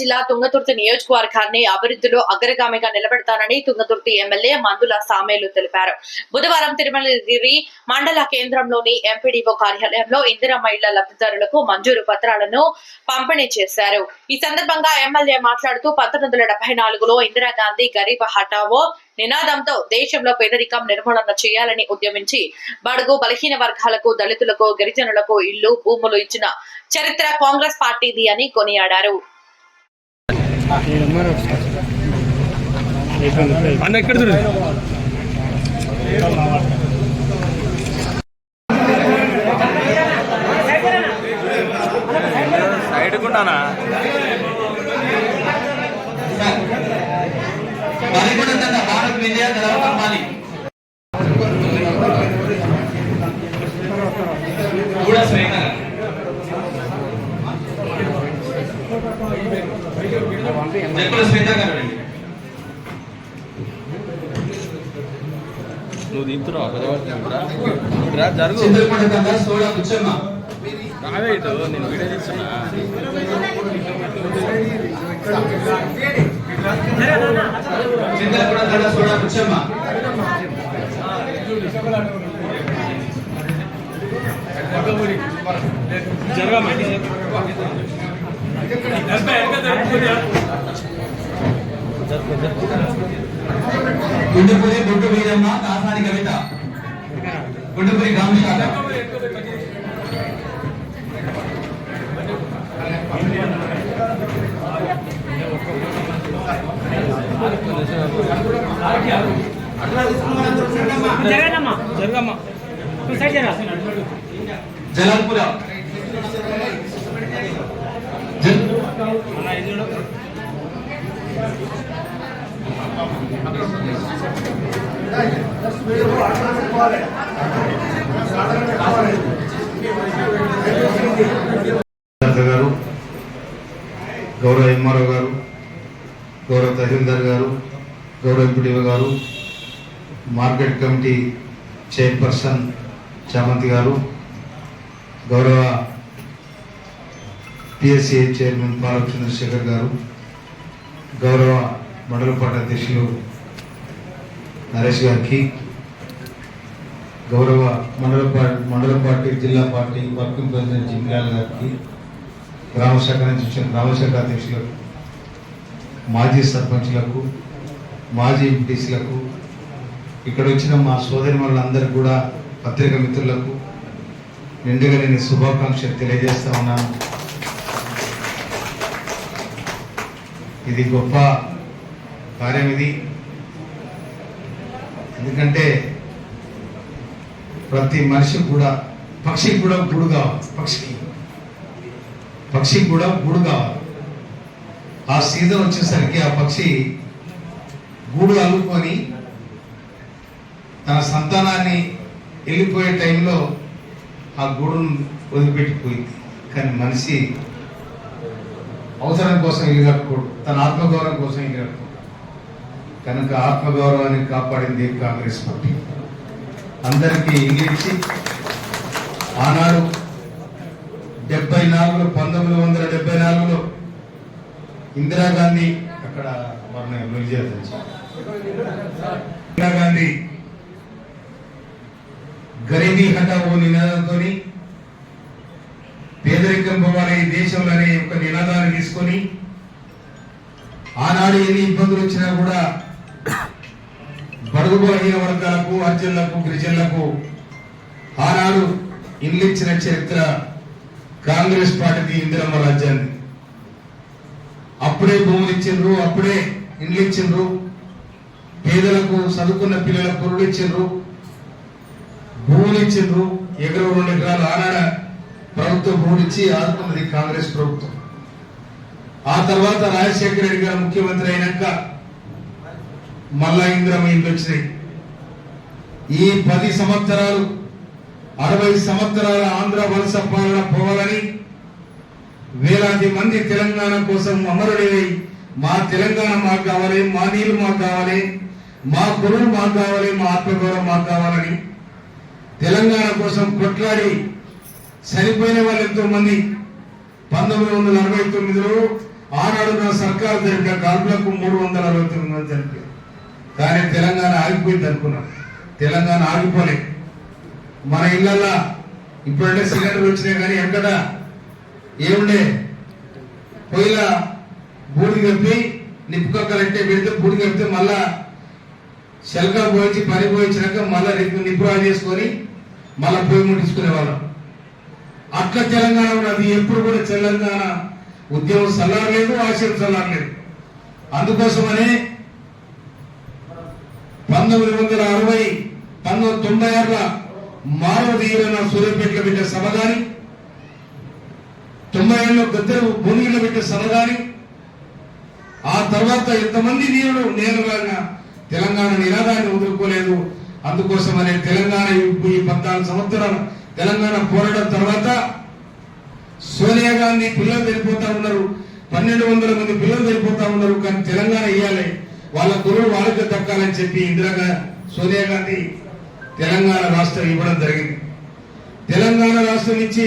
జిల్లా తుంగతుర్తి నియోజకవర్గాన్ని అభివృద్ధిలో అగ్రగామిగా నిలబెడతానని తుంగతుర్తి ఎమ్మెల్యే మందుల సామేలు తెలిపారు. బుధవారం తిరుమలగిరి మండల కేంద్రంలోని ఎంపీడీఓ కార్యాలయంలో ఇందిరమ్మ ఇళ్ళ లబ్ధిదారులకు మంజూరు పత్రాలను పంపిణీ చేశారు. ఈ సందర్భంగా ఎమ్మెల్యే మాట్లాడుతూ పంతొమ్మిది వందల డెబ్బై నాలుగులో ఇందిరాగాంధీ గరీబ్ హఠావో నినాదంతో దేశంలో పేదరికం నిర్మూలన చేయాలని ఉద్యమించి బడుగు బలహీన వర్గాలకు దళితులకు గిరిజనులకు ఇల్లు భూములు ఇచ్చిన చరిత్ర కాంగ్రెస్ పార్టీది అని కొనియాడారు. అన్న ఎక్కడ చూడండి సైడ్ కుండానా మరికొండ తండ భారత్ విజయ కలవకమ్మాలి కూడా రండి. నువ్వు దింపుతున్నావు కదా జరుగు చింతలపండు రావే ఇటు నేను వీడియో తీస్తున్నా చింతలపండు గుండెపూరి బొట్టు వీరమ్మ కాసాని కవిత. గుండెపూరి జరా. జలాల్పుర. జల్ గారు గౌరవ ఎంఆర్ఓ గారు గౌరవ తహసీల్దార్ గారు గౌరవ ఎంపీడీఓ గారు మార్కెట్ కమిటీ చైర్పర్సన్ చామంతి గారు గౌరవ పిఎస్సిఐ చైర్మన్ పాలక చంద్రశేఖర్ గారు గౌరవ మండలపాట అధ్యక్షులు నరేష్ గారికి గౌరవ మండల పార్టీ మండల పార్టీ జిల్లా పార్టీ వర్కింగ్ ప్రెసిడెంట్ జింగాల గారికి గ్రామశాఖ నుంచి వచ్చిన గ్రామశాఖ అధ్యక్షులకు మాజీ సర్పంచ్లకు మాజీ ఎంపీసీలకు ఇక్కడ వచ్చిన మా సోదరి వాళ్ళందరికీ కూడా పత్రిక మిత్రులకు నిండుగా నేను శుభాకాంక్షలు తెలియజేస్తా ఉన్నాను. ఇది గొప్ప కార్యం ఇది ఎందుకంటే ప్రతి మనిషికి కూడా పక్షికి కూడా గూడు కావాలి పక్షికి. పక్షికి కూడా గూడు కావాలి. ఆ సీజన్ వచ్చేసరికి ఆ పక్షి గూడు అల్లుకొని తన సంతానాన్ని వెళ్ళిపోయే టైంలో ఆ గూడును వదిలిపెట్టిపోయింది. కానీ మనిషి అవసరం కోసం ఇల్లు కట్టుకోడు తన ఆత్మగౌరవం కోసం ఇల్లు కట్టుకోడు కనుక ఆత్మగౌరవాన్ని కాపాడింది కాంగ్రెస్ పార్టీ. అందరికీ ఇల్లు ఆనాడు డెబ్బై నాలుగులో పంతొమ్మిది వందల డెబ్బై నాలుగులో ఇందిరాగాంధీ అక్కడ మన ఇందిరాగాంధీ గరీబీ హఠావో నినాదంతో పేదరికం పోవాలి ఈ దేశంలో అనే ఒక నినాదాన్ని తీసుకొని ఆనాడు ఎన్ని ఇబ్బందులు వచ్చినా కూడా బడుగు బలహీన వర్గాలకు అర్జునులకు గిరిజనులకు ఆనాడు ఇల్లిచ్చిన చరిత్ర కాంగ్రెస్ పార్టీకి ఇందిరమ్మ రాజ్యాన్ని. అప్పుడే భూములు ఇచ్చిండ్రు అప్పుడే ఇండ్లు ఇచ్చిండ్రు పేదలకు చదువుకున్న పిల్లలకు పొరుడు ఇచ్చిండ్రు భూములు ఇచ్చిండ్రు ఎకరం రెండు ఎకరాలు ఆనాడ ప్రభుత్వం భూములు ఇచ్చి ఆదుకున్నది కాంగ్రెస్ ప్రభుత్వం. ఆ తర్వాత రాజశేఖర రెడ్డి గారు ముఖ్యమంత్రి అయినాక మళ్ళా ఇందిరమ్మ ఇండ్లు వచ్చినాయి. ఈ పది సంవత్సరాలు అరవై సంవత్సరాల ఆంధ్ర వలస పాలన పోవాలని వేలాది మంది తెలంగాణ కోసం అమరుడై మా తెలంగాణ మాకు కావాలి మా నీళ్ళు మాకు కావాలి మా గురువు మాకు కావాలి మా ఆత్మగౌరవం మాకు కావాలని తెలంగాణ కోసం కొట్లాడి చనిపోయిన వాళ్ళు ఎంతో మంది పంతొమ్మిది వందల అరవై తొమ్మిదిలో ఆనాడు నా సర్కారు జరిపిన కాల్పులకు మూడు వందల అరవై తొమ్మిది మంది చనిపోయారు. కానీ తెలంగాణ ఆగిపోయింది అనుకున్నాం. తెలంగాణ ఆగిపోలే. మన ఇళ్ళల్లో ఇప్పుడంటే సిలిండర్లు వచ్చినాయి కానీ ఎక్కడ? ఏముండే? పొయ్యిల బూడి కప్పి నిప్పుకొక్కలంటే పెడితే బూడి కప్పితే మళ్ళా శల్కా పోయించి పని పోయించినాక మళ్ళీ నిప్పు చేసుకొని మళ్ళా పొయ్యి ముట్టించుకునే వాళ్ళం. అట్లా తెలంగాణ ఉన్నది ఎప్పుడు కూడా తెలంగాణ ఉద్యమం చల్లారలేదు ఆశయం చల్లారలేదు అందుకోసమనే పంతొమ్మిది వందల అరవై పంతొమ్మిది తొంభై ఆరుల మానవ సూర్యపేటలో పెట్టే సభ కానీ తొంభై ఏళ్ళలో గద్దెలు భూమిలో పెట్టే సభ కానీ ఆ తర్వాత ఎంతమంది వీరుడు నేనుగా తెలంగాణ నినాదాన్ని వదులుకోలేదు. అందుకోసమనే తెలంగాణ ఈ- ఈ పద్నాలుగు సంవత్సరాలు తెలంగాణ పోరాటం తర్వాత సోనియా గాంధీ పిల్లలు వెళ్ళిపోతా ఉన్నారు. పన్నెండు వందల మంది పిల్లలు వెళ్ళిపోతా ఉన్నారు. కానీ తెలంగాణ ఇవ్వాలి వాళ్ళ గురువు వాళ్ళకి దక్కాలని చెప్పి ఇందిరాగా సోనియా గాంధీ తెలంగాణ రాష్ట్రం ఇవ్వడం జరిగింది. తెలంగాణ రాష్ట్రం నుంచి